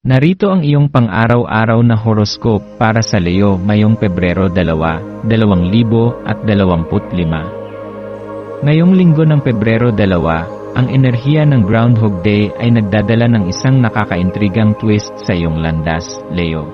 Narito ang iyong pang-araw-araw na horoscope para sa Leo mayong Pebrero 2, 2025. Ngayong linggo ng Pebrero 2, ang enerhiya ng Groundhog Day ay nagdadala ng isang nakakaintrigang twist sa iyong landas, Leo.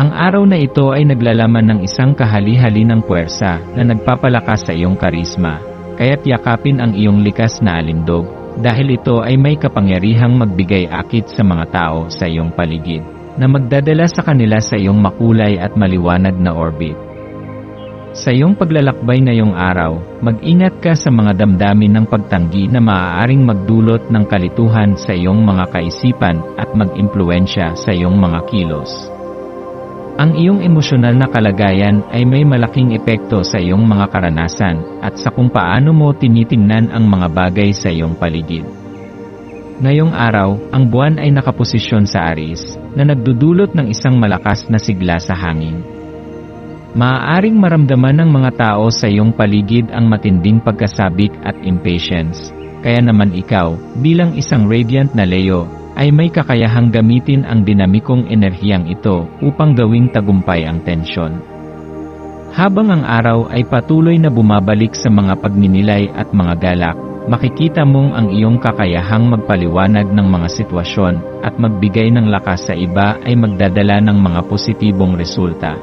Ang araw na ito ay naglalaman ng isang kahali-hali ng puwersa na nagpapalakas sa iyong karisma, kaya't yakapin ang iyong likas na alindog, dahil ito ay may kapangyarihang magbigay akit sa mga tao sa iyong paligid, na magdadala sa kanila sa iyong makulay at maliwanag na orbit. Sa iyong paglalakbay ngayong araw, mag-ingat ka sa mga damdamin ng pagtanggi na maaaring magdulot ng kalituhan sa iyong mga kaisipan at mag-impluensya sa iyong mga kilos. Ang iyong emosyonal na kalagayan ay may malaking epekto sa iyong mga karanasan at sa kung paano mo tinitingnan ang mga bagay sa iyong paligid. Ngayong araw, ang buwan ay nakaposisyon sa Aris, na nagdudulot ng isang malakas na sigla sa hangin. Maaaring maramdaman ng mga tao sa iyong paligid ang matinding pagkasabik at impatience, kaya naman ikaw, bilang isang radiant na Leo, ay may kakayahang gamitin ang dinamikong enerhiyang ito upang gawing tagumpay ang tensyon. Habang ang araw ay patuloy na bumabalik sa mga pagninilay at mga galak, makikita mong ang iyong kakayahang magpaliwanag ng mga sitwasyon at magbigay ng lakas sa iba ay magdadala ng mga positibong resulta.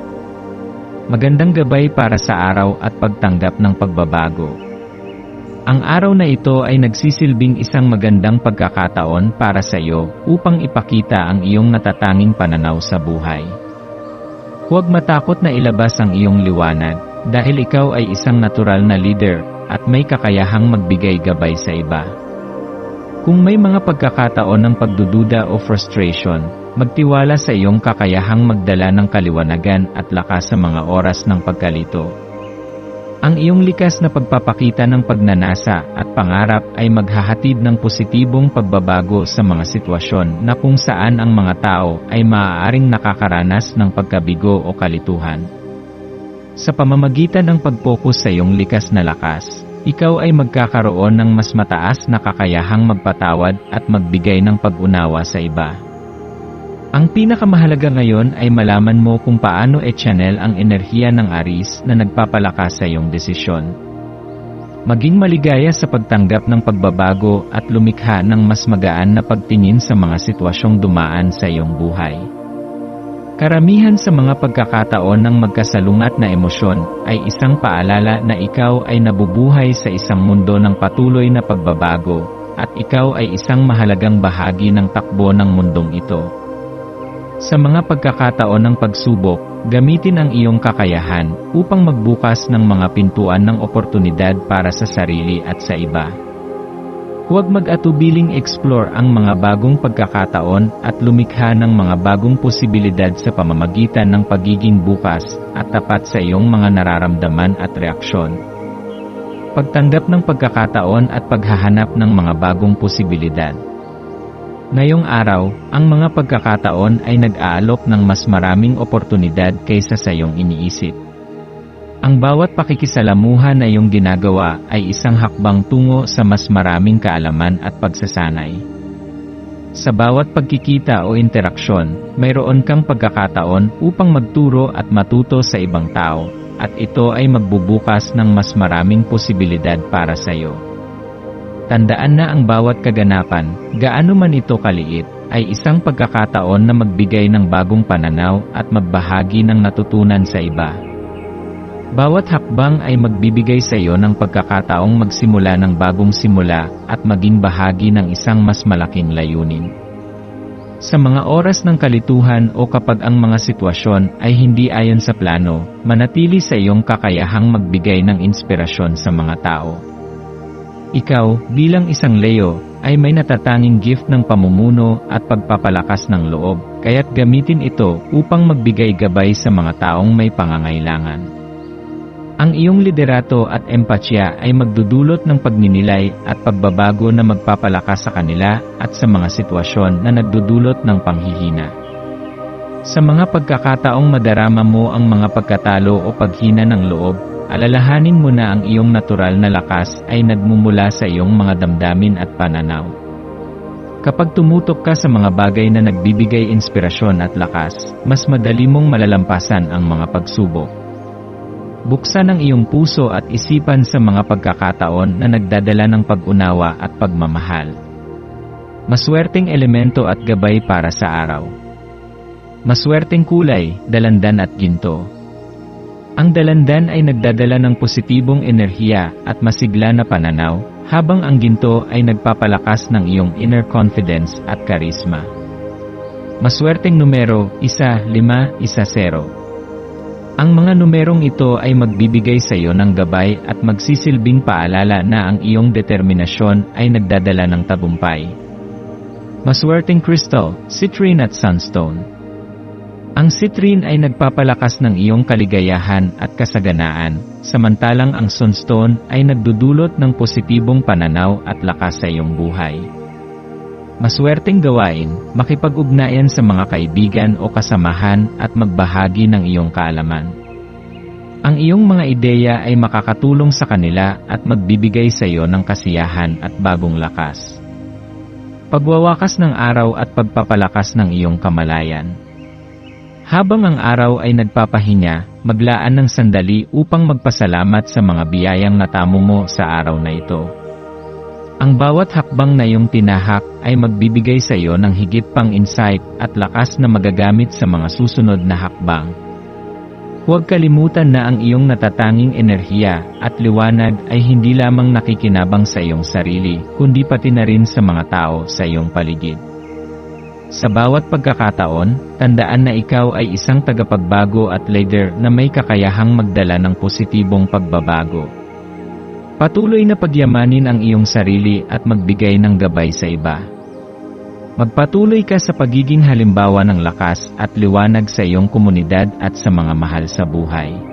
Magandang gabay para sa araw at pagtanggap ng pagbabago. Ang araw na ito ay nagsisilbing isang magandang pagkakataon para sa iyo upang ipakita ang iyong natatanging pananaw sa buhay. Huwag matakot na ilabas ang iyong liwanag dahil ikaw ay isang natural na leader at may kakayahang magbigay gabay sa iba. Kung may mga pagkakataon ng pagdududa o frustration, magtiwala sa iyong kakayahang magdala ng kaliwanagan at lakas sa mga oras ng pagkalito. Ang iyong likas na pagpapakita ng pagnanasa at pangarap ay maghahatid ng positibong pagbabago sa mga sitwasyon na kung saan ang mga tao ay maaaring nakakaranas ng pagkabigo o kalituhan. Sa pamamagitan ng pag-focus sa iyong likas na lakas, ikaw ay magkakaroon ng mas mataas na kakayahang magpatawad at magbigay ng pag-unawa sa iba. Ang pinakamahalaga ngayon ay malaman mo kung paano e-channel ang enerhiya ng Aris na nagpapalakas sa iyong desisyon. Maging maligaya sa pagtanggap ng pagbabago at lumikha ng mas magaan na pagtingin sa mga sitwasyong dumaan sa iyong buhay. Karamihan sa mga pagkakataon ng magkasalungat na emosyon ay isang paalala na ikaw ay nabubuhay sa isang mundo ng patuloy na pagbabago at ikaw ay isang mahalagang bahagi ng takbo ng mundong ito. Sa mga pagkakataon ng pagsubok, gamitin ang iyong kakayahan upang magbukas ng mga pintuan ng oportunidad para sa sarili at sa iba. Huwag mag-atubiling explore ang mga bagong pagkakataon at lumikha ng mga bagong posibilidad sa pamamagitan ng pagiging bukas at tapat sa iyong mga nararamdaman at reaksyon. Pagtanggap ng pagkakataon at paghahanap ng mga bagong posibilidad. Ngayong araw, ang mga pagkakataon ay nag-aalok ng mas maraming oportunidad kaysa sa iyong iniisip. Ang bawat pakikisalamuha na iyong ginagawa ay isang hakbang tungo sa mas maraming kaalaman at pagsasanay. Sa bawat pagkikita o interaksyon, mayroon kang pagkakataon upang magturo at matuto sa ibang tao, at ito ay magbubukas ng mas maraming posibilidad para sa iyo. Tandaan na ang bawat kaganapan, gaano man ito kaliit, ay isang pagkakataon na magbigay ng bagong pananaw at magbahagi ng natutunan sa iba. Bawat hakbang ay magbibigay sa iyo ng pagkakataong magsimula ng bagong simula at maging bahagi ng isang mas malaking layunin. Sa mga oras ng kalituhan o kapag ang mga sitwasyon ay hindi ayon sa plano, manatili sa iyong kakayahang magbigay ng inspirasyon sa mga tao. Ikaw, bilang isang Leo, ay may natatanging gift ng pamumuno at pagpapalakas ng loob, kaya't gamitin ito upang magbigay gabay sa mga taong may pangangailangan. Ang iyong liderato at empatya ay magdudulot ng pagninilay at pagbabago na magpapalakas sa kanila at sa mga sitwasyon na nagdudulot ng panghihina. Sa mga pagkakataong madarama mo ang mga pagkatalo o paghina ng loob, alalahanin mo na ang iyong natural na lakas ay nagmumula sa iyong mga damdamin at pananaw. Kapag tumutok ka sa mga bagay na nagbibigay inspirasyon at lakas, mas madali mong malalampasan ang mga pagsubok. Buksan ang iyong puso at isipan sa mga pagkakataon na nagdadala ng pag-unawa at pagmamahal. Maswerteng elemento at gabay para sa araw. Maswerteng kulay, dalandan at ginto. Ang dalandan ay nagdadala ng positibong enerhiya at masigla na pananaw, habang ang ginto ay nagpapalakas ng iyong inner confidence at karisma. Maswerteng numero, isa, lima, isa, zero. Ang mga numerong ito ay magbibigay sa iyo ng gabay at magsisilbing paalala na ang iyong determinasyon ay nagdadala ng tabumpay. Maswerteng crystal, citrine at sunstone. Ang citrine ay nagpapalakas ng iyong kaligayahan at kasaganaan, samantalang ang sunstone ay nagdudulot ng positibong pananaw at lakas sa iyong buhay. Maswerteng gawain, makipag-ugnayan sa mga kaibigan o kasamahan at magbahagi ng iyong kaalaman. Ang iyong mga ideya ay makakatulong sa kanila at magbibigay sa iyo ng kasiyahan at bagong lakas. Pagwawakas ng araw at pagpapalakas ng iyong kamalayan. Habang ang araw ay nagpapahinya, maglaan ng sandali upang magpasalamat sa mga biyayang natamo mo sa araw na ito. Ang bawat hakbang na iyong tinahak ay magbibigay sa iyo ng higit pang insight at lakas na magagamit sa mga susunod na hakbang. Huwag kalimutan na ang iyong natatanging enerhiya at liwanag ay hindi lamang nakikinabang sa iyong sarili, kundi pati na rin sa mga tao sa iyong paligid. Sa bawat pagkakataon, tandaan na ikaw ay isang tagapagbago at leader na may kakayahang magdala ng positibong pagbabago. Patuloy na pagyamanin ang iyong sarili at magbigay ng gabay sa iba. Magpatuloy ka sa pagiging halimbawa ng lakas at liwanag sa iyong komunidad at sa mga mahal sa buhay.